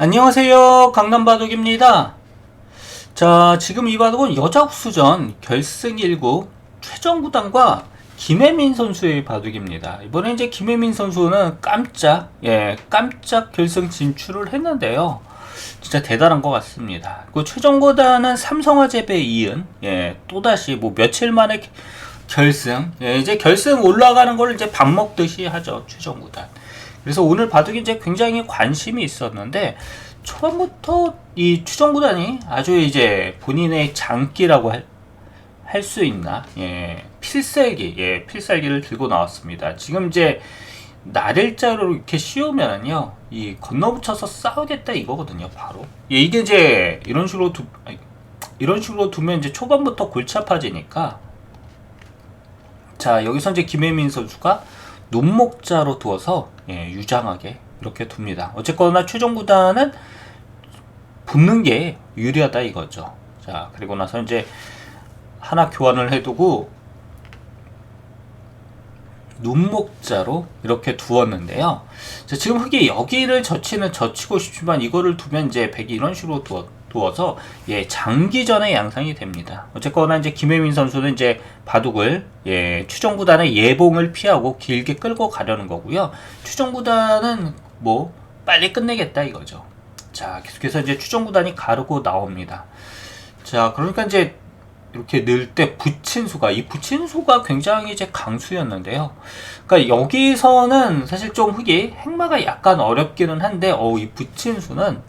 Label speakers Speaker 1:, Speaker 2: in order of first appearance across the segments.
Speaker 1: 안녕하세요. 강남바둑입니다. 자, 지금 이 바둑은 여자 후수전 결승 1구 최종 구단과 김혜민 선수의 바둑입니다. 이번에 이제 김혜민 선수는 깜짝, 예, 깜짝 결승 진출을 했는데요. 진짜 대단한 것 같습니다. 그 최종 구단은 삼성화재배에 이은, 예, 또다시 뭐 며칠 만에 결승, 예, 이제 결승 올라가는 걸 이제 밥 먹듯이 하죠. 최종 구단. 그래서 오늘 바둑이 이제 굉장히 관심이 있었는데 초반부터 이 추정 구단이 아주 이제 본인의 장기라고 할수 있나 예 필살기 예 필살기를 들고 나왔습니다. 지금 이제 날일자로 이렇게 씌우면은요 이 건너붙여서 싸우겠다 이거거든요 바로 예, 이게 이제 이런 식으로 두 이런 식으로 두면 이제 초반부터 골치 아파지니까 자 여기서 이제 김혜민 선수가 눈목자로 두어서 예, 유장하게 이렇게 둡니다. 어쨌거나 최종 구단은 붙는 게 유리하다 이거죠. 자 그리고 나서 이제 하나 교환을 해두고 눈목자로 이렇게 두었는데요. 자, 지금 흑이 여기를 젖히는 젖히고 싶지만 이거를 두면 이제 백이 이런 식으로 두어, 두어서 예 장기전의 양상이 됩니다. 어쨌거나 이제 김혜민 선수는 이제 바둑을 예 추정 구단의 예봉을 피하고 길게 끌고 가려는 거고요. 추정 구단은 뭐 빨리 끝내겠다 이거죠. 자 계속해서 이제 추정 구단이 가르고 나옵니다. 자 그러니까 이제 이렇게 넣을 때 부친수가 이 부친수가 굉장히 이제 강수였는데요. 그러니까 여기서는 사실 좀 흑이 행마가 약간 어렵기는 한데 어이 부친수는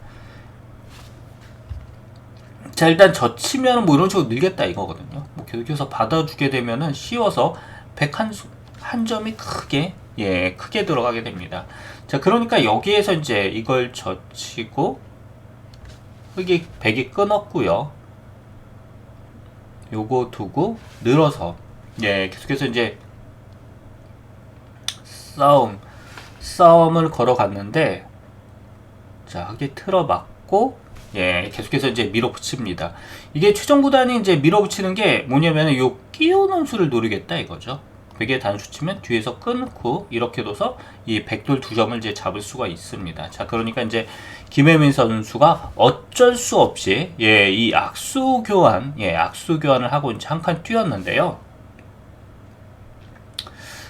Speaker 1: 자 일단 젖히면 뭐 이런 식으로 늘겠다 이거거든요. 뭐 계속해서 받아주게 되면은 쉬워서 101한 점이 크게 예 크게 들어가게 됩니다. 자 그러니까 여기에서 이제 이걸 젖히고 흑이 100이 끊었고요. 요거 두고 늘어서 예 계속해서 이제 싸움 싸움을 걸어갔는데 자 흑이 틀어맞고 예 계속해서 이제 밀어붙입니다 이게 최종 구단이 이제 밀어붙이는 게 뭐냐면 요 끼우는 수를 노리겠다 이거죠 베개 단수 치면 뒤에서 끊고 이렇게 둬서 이 백돌 두 점을 이제 잡을 수가 있습니다. 자, 그러니까 이제 김혜민 선수가 어쩔 수 없이 예, 이 악수 교환, 예, 악수 교환을 하고 이제 한 칸 뛰었는데요.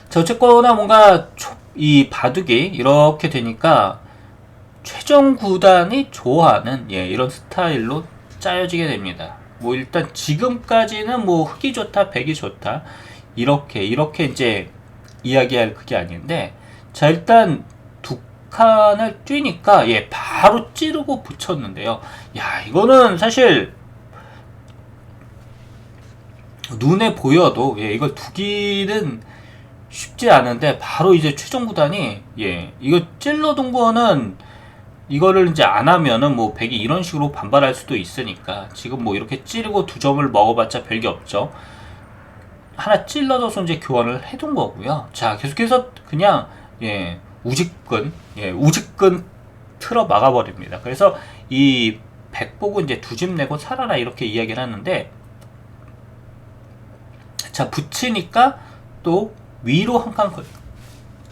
Speaker 1: 자, 어쨌거나 뭔가 초, 이 바둑이 이렇게 되니까 최종 구단이 좋아하는 예, 이런 스타일로 짜여지게 됩니다. 뭐 일단 지금까지는 뭐 흑이 좋다, 백이 좋다. 이렇게 이렇게 이제 이야기할 그게 아닌데 자 일단 두 칸을 뛰니까 예 바로 찌르고 붙였는데요 야 이거는 사실 눈에 보여도 예 이걸 두기는 쉽지 않은데 바로 이제 최종 구단이 예 이거 찔러 둔 거는 이거를 이제 안 하면은 뭐 백이 이런 식으로 반발할 수도 있으니까 지금 뭐 이렇게 찌르고 두 점을 먹어봤자 별게 없죠. 하나 찔러줘서 이제 교환을 해둔 거고요. 자, 계속해서 그냥 예, 우직근, 예, 우직근 틀어 막아버립니다. 그래서 이 백복은 이제 두 집 내고 살아라 이렇게 이야기를 하는데 자, 붙이니까 또 위로 한 칸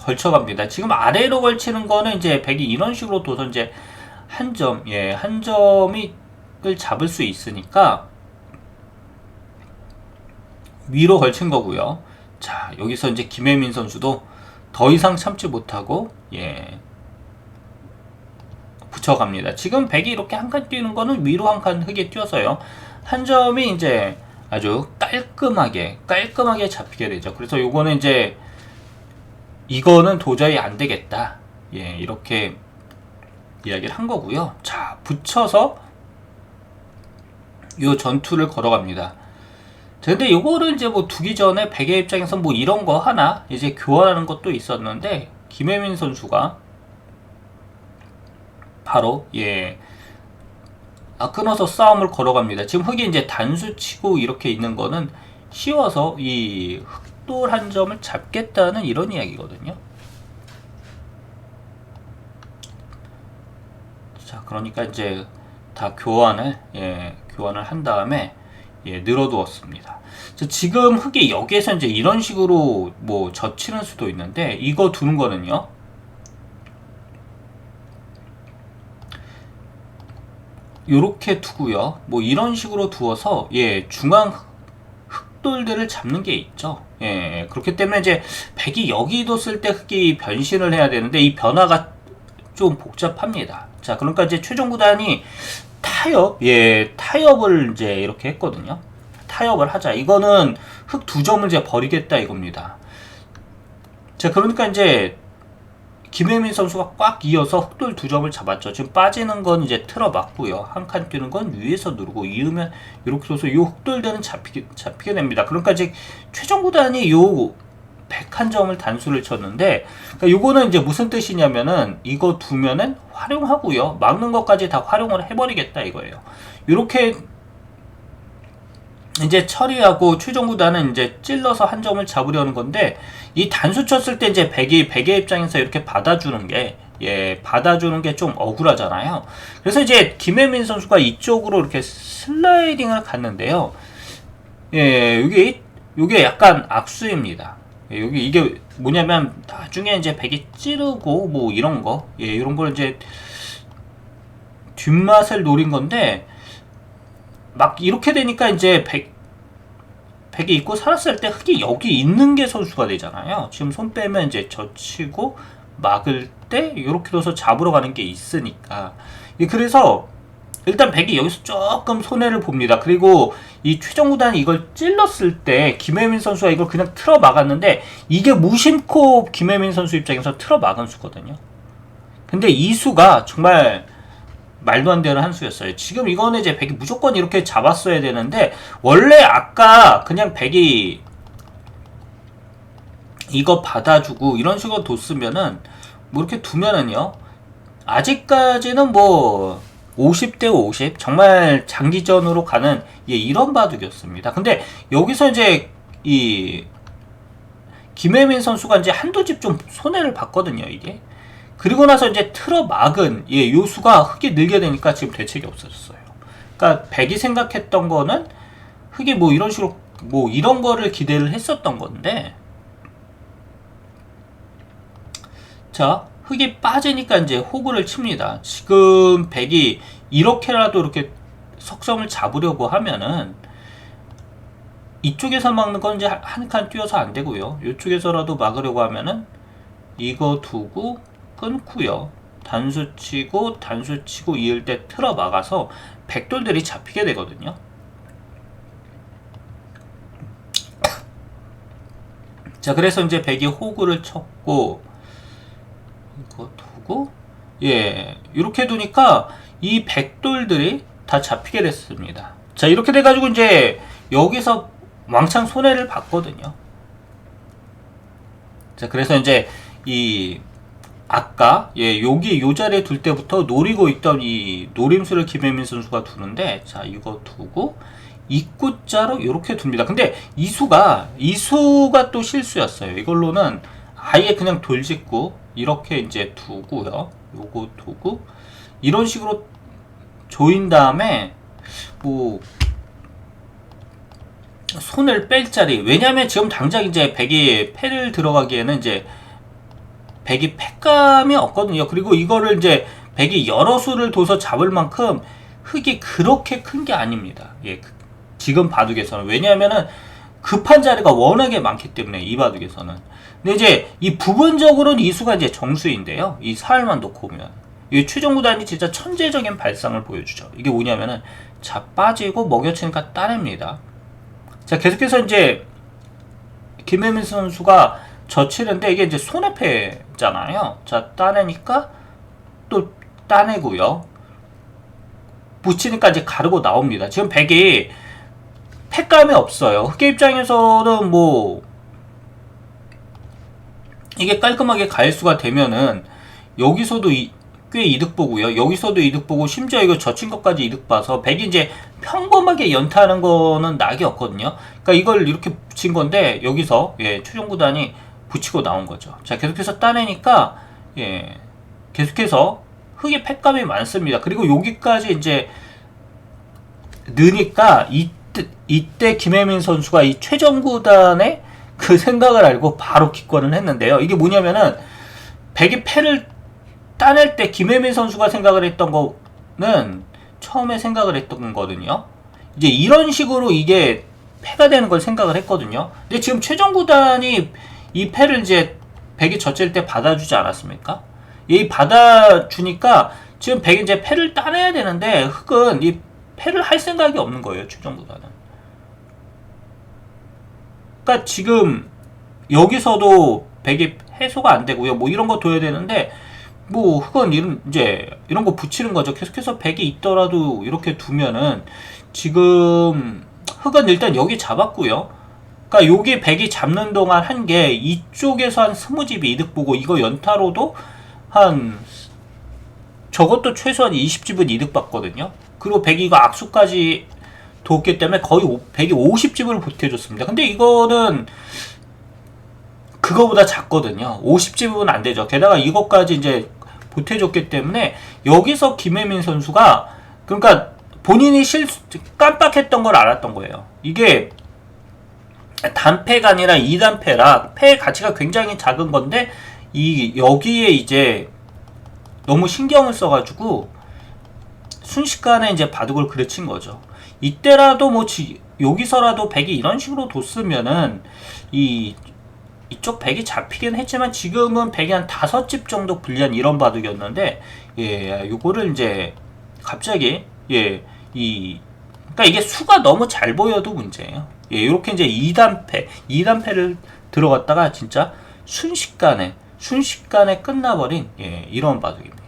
Speaker 1: 걸쳐갑니다. 지금 아래로 걸치는 거는 이제 백이 이런 식으로 둬서 이제 한 점, 예, 한 점이 을 잡을 수 있으니까 위로 걸친 거고요. 자, 여기서 이제 김혜민 선수도 더 이상 참지 못하고 예. 붙여갑니다. 지금 백이 이렇게 한 칸 뛰는 거는 위로 한 칸 흙에 뛰어서요. 한 점이 이제 아주 깔끔하게 깔끔하게 잡히게 되죠. 그래서 요거는 이제 이거는 도저히 안 되겠다. 예, 이렇게 이야기를 한 거고요. 자, 붙여서 요 전투를 걸어갑니다. 근데 요거를 이제 뭐 두기 전에 백의 입장에서 뭐 이런 거 하나 이제 교환하는 것도 있었는데 김혜민 선수가 바로 예. 아 끊어서 싸움을 걸어갑니다. 지금 흑이 이제 단수 치고 이렇게 있는 거는 쉬워서 이 흑돌 한 점을 잡겠다는 이런 이야기거든요. 자, 그러니까 이제 다 교환을 예, 교환을 한 다음에 예, 늘어두었습니다. 지금 흙이 여기에서 이제 이런 식으로 뭐 젖히는 수도 있는데 이거 두는 거는요. 요렇게 두고요. 뭐 이런 식으로 두어서 예 중앙 흑돌들을 잡는 게 있죠. 예 그렇기 때문에 이제 백이 여기 뒀을 때 흑이 변신을 해야 되는데 이 변화가 좀 복잡합니다. 자 그러니까 이제 최종 구단이 타협 예 타협을 이제 이렇게 했거든요. 타협을 하자. 이거는 흑 두 점을 이제 버리겠다 이겁니다. 자 그러니까 이제 김혜민 선수가 꽉 이어서 흑돌 두 점을 잡았죠. 지금 빠지는 건 이제 틀어 맞고요. 한 칸 뛰는 건 위에서 누르고 이으면 이렇게 둬서 요 흑돌들은 잡히게, 잡히게 됩니다. 그러니까 이제 최종 구단이 요 101점을 단수를 쳤는데 그러니까 요거는 이제 무슨 뜻이냐면은 이거 두면은 활용하고요. 막는 것까지 다 활용을 해버리겠다 이거예요. 이렇게 이제 처리하고 최종 구단은 이제 찔러서 한 점을 잡으려는 건데 이 단수 쳤을 때 이제 백이 백의 입장에서 이렇게 받아주는 게 예, 받아주는 게 좀 억울하잖아요. 그래서 이제 김혜민 선수가 이쪽으로 이렇게 슬라이딩을 갔는데요. 예, 여기 요게 약간 악수입니다. 예, 여기 이게 뭐냐면 나중에 이제 백이 찌르고 뭐 이런 거, 예, 이런 걸 이제 뒷맛을 노린 건데 막 이렇게 되니까 이제 백 백이 있고 살았을 때 흑이 여기 있는 게 선수가 되잖아요. 지금 손 빼면 이제 젖히고 막을 때 이렇게 둬서 잡으러 가는 게 있으니까. 예, 그래서 일단 백이 여기서 조금 손해를 봅니다. 그리고 이 최종 구단이 이걸 찔렀을 때 김혜민 선수가 이걸 그냥 틀어 막았는데 이게 무심코 김혜민 선수 입장에서 틀어 막은 수거든요. 근데 이 수가 정말 말도 안 되는 한 수였어요. 지금 이거는 이제 백이 무조건 이렇게 잡았어야 되는데 원래 아까 그냥 백이 이거 받아주고 이런 식으로 뒀으면은 뭐 이렇게 두면은요 아직까지는 뭐 50대 50 정말 장기전으로 가는 예, 이런 바둑이었습니다. 근데 여기서 이제 이 김혜민 선수가 이제 한두 집 좀 손해를 봤거든요, 이게. 그리고 나서 이제 틀어 막은 예, 요수가 흙이 늘게 되니까 지금 대책이 없어졌어요. 그러니까 백이 생각했던 거는 흙이 뭐 이런 식으로 뭐 이런 거를 기대를 했었던 건데 자 흙이 빠지니까 이제 호구를 칩니다. 지금 백이 이렇게라도 이렇게 석점을 잡으려고 하면은 이쪽에서 막는 건 이제 한 칸 뛰어서 안 되고요. 이쪽에서라도 막으려고 하면은 이거 두고 끊고요. 단수 치고 단수 치고 이을 때 틀어 막아서 백돌들이 잡히게 되거든요. 자 그래서 이제 백이 호구를 쳤고 이거 두고 예 이렇게 두니까 이 백돌들이 다 잡히게 됐습니다. 자 이렇게 돼 가지고 이제 여기서 왕창 손해를 봤거든요. 자 그래서 이제 이 아까 예 여기 요 자리에 둘 때부터 노리고 있던 이 노림수를 김혜민 선수가 두는데 자 이거 두고 입구자로 이렇게 둡니다. 근데 이 수가 이 수가 또 실수였어요. 이걸로는 아예 그냥 돌짓고 이렇게 이제 두고요. 요거 두고 이런 식으로 조인 다음에 뭐 손을 뺄 자리 왜냐면 지금 당장 이제 백이 패를 들어가기에는 이제 백이 팩감이 없거든요. 그리고 이거를 이제 백이 여러 수를 둬서 잡을 만큼 흙이 그렇게 큰 게 아닙니다. 예, 그, 지금 바둑에서는 왜냐하면은 급한 자리가 워낙에 많기 때문에 이 바둑에서는. 근데 이제 이 부분적으로는 이 수가 이제 정수인데요. 이 사흘만 놓고 보면 이 최종 구단이 진짜 천재적인 발상을 보여주죠. 이게 뭐냐면은 자 빠지고 먹여치니까 따냅니다. 자 계속해서 이제 김혜민 선수가 젖히는데 이게 이제 손해패잖아요. 자, 따내니까 또 따내고요. 붙이니까 이제 가르고 나옵니다. 지금 백이 팩감이 없어요. 흑의 입장에서는 뭐 이게 깔끔하게 갈 수가 되면은 여기서도 이, 꽤 이득 보고요. 여기서도 이득 보고 심지어 이거 젖힌 것까지 이득 봐서 백이 이제 평범하게 연타하는 거는 낙이 없거든요. 그러니까 이걸 이렇게 붙인 건데 여기서 예, 최종 구단이 붙이고 나온 거죠. 자, 계속해서 따내니까, 예, 계속해서 흙의 팩감이 많습니다. 그리고 여기까지 이제 느니까 이때, 이때 김혜민 선수가 이 최정구단의 그 생각을 알고 바로 기권을 했는데요. 이게 뭐냐면은 백이 패를 따낼 때 김혜민 선수가 생각을 했던 거는 처음에 생각을 했던 거거든요. 이제 이런 식으로 이게 패가 되는 걸 생각을 했거든요. 근데 지금 최종 구단이 이 패를 이제 백이 젖을 때 받아주지 않았습니까? 이 받아주니까 지금 백이 이제 패를 따내야 되는데 흑은 이 패를 할 생각이 없는 거예요. 최종 구단은. 그러니까 지금 여기서도 백이 해소가 안 되고요. 뭐 이런 거 둬야 되는데 뭐 흑은 이런 이제 이런 거 붙이는 거죠. 계속해서 백이 있더라도 이렇게 두면은 지금 흑은 일단 여기 잡았고요. 그러니까 여기 백이 잡는 동안 한 게 이쪽에서 한 스무 집이 이득 보고 이거 연타로도 한 저것도 최소한 20집은 이득 봤거든요. 그리고 백이 이거 악수까지 뒀기 때문에 거의 오- 백이 50집을 보태줬습니다. 근데 이거는 그거보다 작거든요. 50집은 안 되죠. 게다가 이것까지 이제 보태줬기 때문에 여기서 김혜민 선수가 그러니까 본인이 실수 깜빡했던 걸 알았던 거예요. 이게 단패가 아니라 2단패라 패의 가치가 굉장히 작은 건데 이 여기에 이제 너무 신경을 써가지고 순식간에 이제 바둑을 그르친 거죠. 이때라도 뭐 지- 여기서라도 백이 이런 식으로 뒀으면은 이 이쪽 백이 잡히긴 했지만 지금은 백이 한 다섯 집 정도 불리한 이런 바둑이었는데 예 요거를 이제 갑자기 예이 그러니까 이게 수가 너무 잘 보여도 문제예요. 예 이렇게 이제 2단패 2단패를 들어갔다가 진짜 순식간에 순식간에 끝나버린 예 이런 바둑입니다.